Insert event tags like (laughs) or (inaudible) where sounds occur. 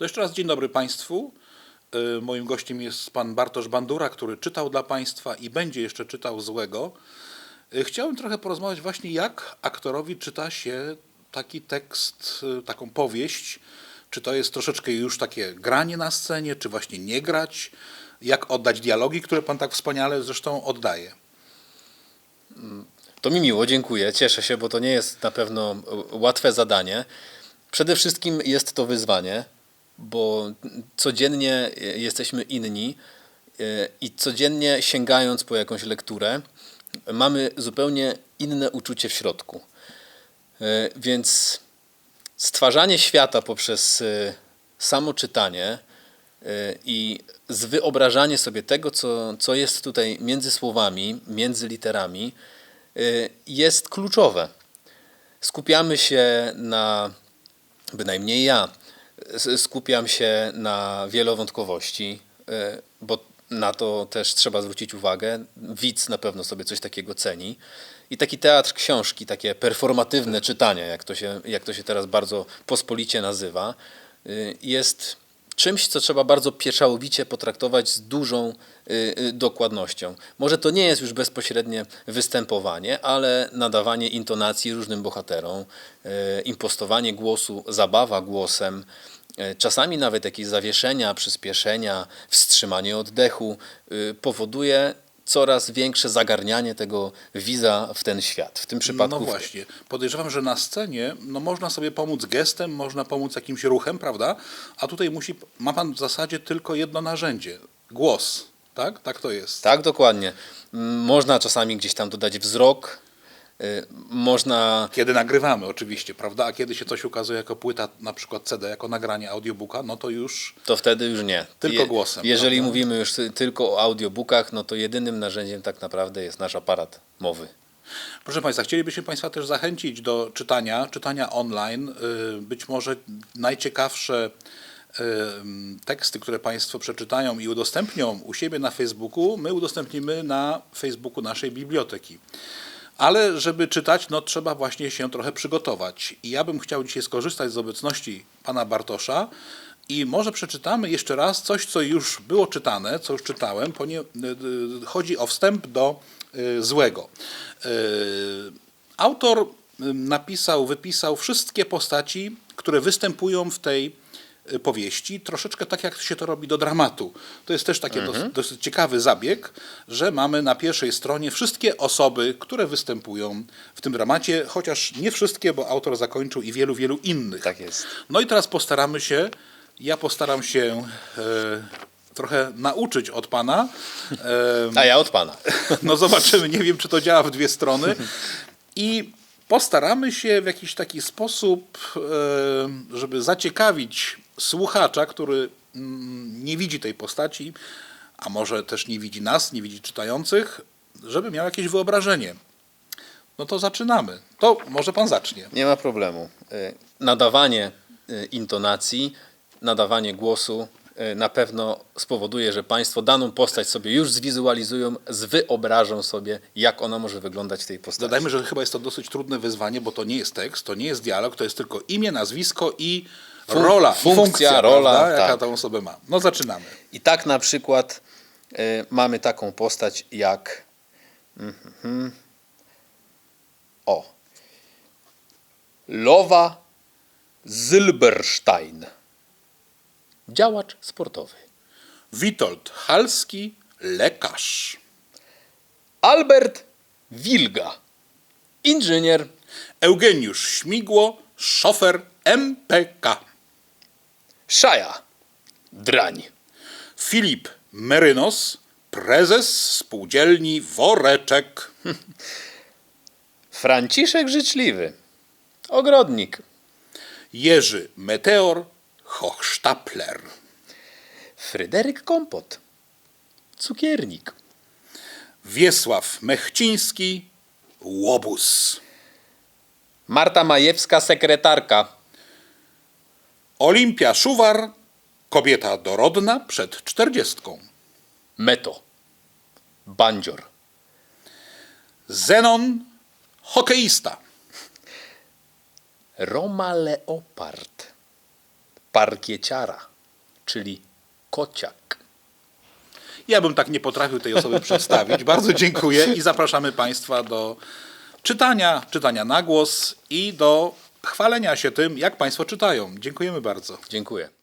To jeszcze raz dzień dobry Państwu. Y, Moim gościem jest pan Bartosz Bandura, który czytał dla Państwa i będzie jeszcze czytał złego. Y, Chciałem trochę porozmawiać właśnie, jak aktorowi czyta się taki tekst, y, taką powieść. Czy to jest troszeczkę już takie granie na scenie, czy właśnie nie grać? Jak oddać dialogi, które pan tak wspaniale zresztą oddaje? To mi miło, dziękuję. Cieszę się, bo to nie jest na pewno łatwe zadanie. Przede wszystkim jest to wyzwanie, bo codziennie jesteśmy inni e, i codziennie sięgając po jakąś lekturę, mamy zupełnie inne uczucie w środku. E, Więc stwarzanie świata poprzez e, samo czytanie i z wyobrażanie sobie tego, co, co jest tutaj między słowami, między literami, jest kluczowe. Skupiamy się na, bynajmniej ja, skupiam się na wielowątkowości, y, bo na to też trzeba zwrócić uwagę. Widz na pewno sobie coś takiego ceni. I taki teatr książki, takie performatywne czytanie, jak to się, jak to się teraz bardzo pospolicie nazywa, y, jest czymś, co trzeba bardzo pieczołowicie potraktować z dużą y, y, dokładnością. Może to nie jest już bezpośrednie występowanie, ale nadawanie intonacji różnym bohaterom, y, impostowanie głosu, zabawa głosem, czasami nawet jakieś zawieszenia, przyspieszenia, wstrzymanie oddechu powoduje coraz większe zagarnianie tego widza w ten świat. W tym przypadku No właśnie. Podejrzewam, że na scenie no, można sobie pomóc gestem, można pomóc jakimś ruchem, prawda? A tutaj musi, ma pan w zasadzie tylko jedno narzędzie głos. Tak? Tak to jest. Tak, dokładnie. M, Można czasami gdzieś tam dodać wzrok, można Kiedy nagrywamy oczywiście, prawda? A kiedy się coś ukazuje jako płyta, na przykład CD, jako nagranie audiobooka, no to już to wtedy już nie. Tylko głosem, Jeżeli prawda? mówimy już ty- tylko o audiobookach, no to jedynym narzędziem tak naprawdę jest nasz aparat mowy. Proszę Państwa, chcielibyśmy Państwa też zachęcić do czytania, czytania online. Y, Być może najciekawsze y, teksty, które Państwo przeczytają i udostępnią u siebie na Facebooku, my udostępnimy na Facebooku naszej biblioteki. Ale żeby czytać, no trzeba właśnie się trochę przygotować. I ja bym chciał dzisiaj skorzystać z obecności pana Bartosza i może przeczytamy jeszcze raz coś, co już było czytane, co już czytałem, ponieważ chodzi o wstęp do y, złego. Y, Autor y, napisał, wypisał wszystkie postaci, które występują w tej y, powieści, troszeczkę tak jak się to robi do dramatu. To jest też taki dosyć, dosyć ciekawy zabieg, że mamy na pierwszej stronie wszystkie osoby, które występują w tym dramacie, chociaż nie wszystkie, bo autor zakończył i wielu, wielu innych. Tak jest. No i teraz postaramy się, ja postaram się e, trochę nauczyć od pana. E, A ja od pana. (laughs) no zobaczymy, nie wiem, czy to działa w dwie strony. I postaramy się w jakiś taki sposób, e, żeby zaciekawić słuchacza, który mm, nie widzi tej postaci, a może też nie widzi nas, nie widzi czytających, żeby miał jakieś wyobrażenie. No to zaczynamy. To może pan zacznie. Nie ma problemu. Y, Nadawanie y, intonacji, nadawanie głosu na pewno spowoduje, że Państwo daną postać sobie już zwizualizują, zwyobrażą sobie, jak ona może wyglądać w tej postaci. Dodajmy, że chyba jest to dosyć trudne wyzwanie, bo to nie jest tekst, to nie jest dialog, to jest tylko imię, nazwisko i Fun- rola. i funkcja, rola, prawda, jaka tak. tą osobę ma. No zaczynamy. I tak na przykład y, mamy taką postać jak. Mhm. O. Lowa Zilberstein. Działacz sportowy. Witold Halski, lekarz. Albert Wilga. Inżynier. Eugeniusz Śmigło, szofer MPK. Szaja. Drań. Filip Merynos, prezes spółdzielni Woreczek. Franciszek Życzliwy. Ogrodnik. Jerzy Meteor, Hochstapler. Fryderyk Kompot. Cukiernik. Wiesław Mechciński, Łobuz. Marta Majewska, sekretarka. Olimpia Szuwar, kobieta dorodna przed czterdziestką. Meto. Bandzior. Zenon, hokeista. Roma Leopard. Parkieciara. czyli kociak. Ja bym tak nie potrafił tej osoby (laughs) przedstawić. Bardzo dziękuję i zapraszamy Państwa do czytania, czytania na głos i do chwalenia się tym, jak Państwo czytają. Dziękujemy bardzo. Dziękuję.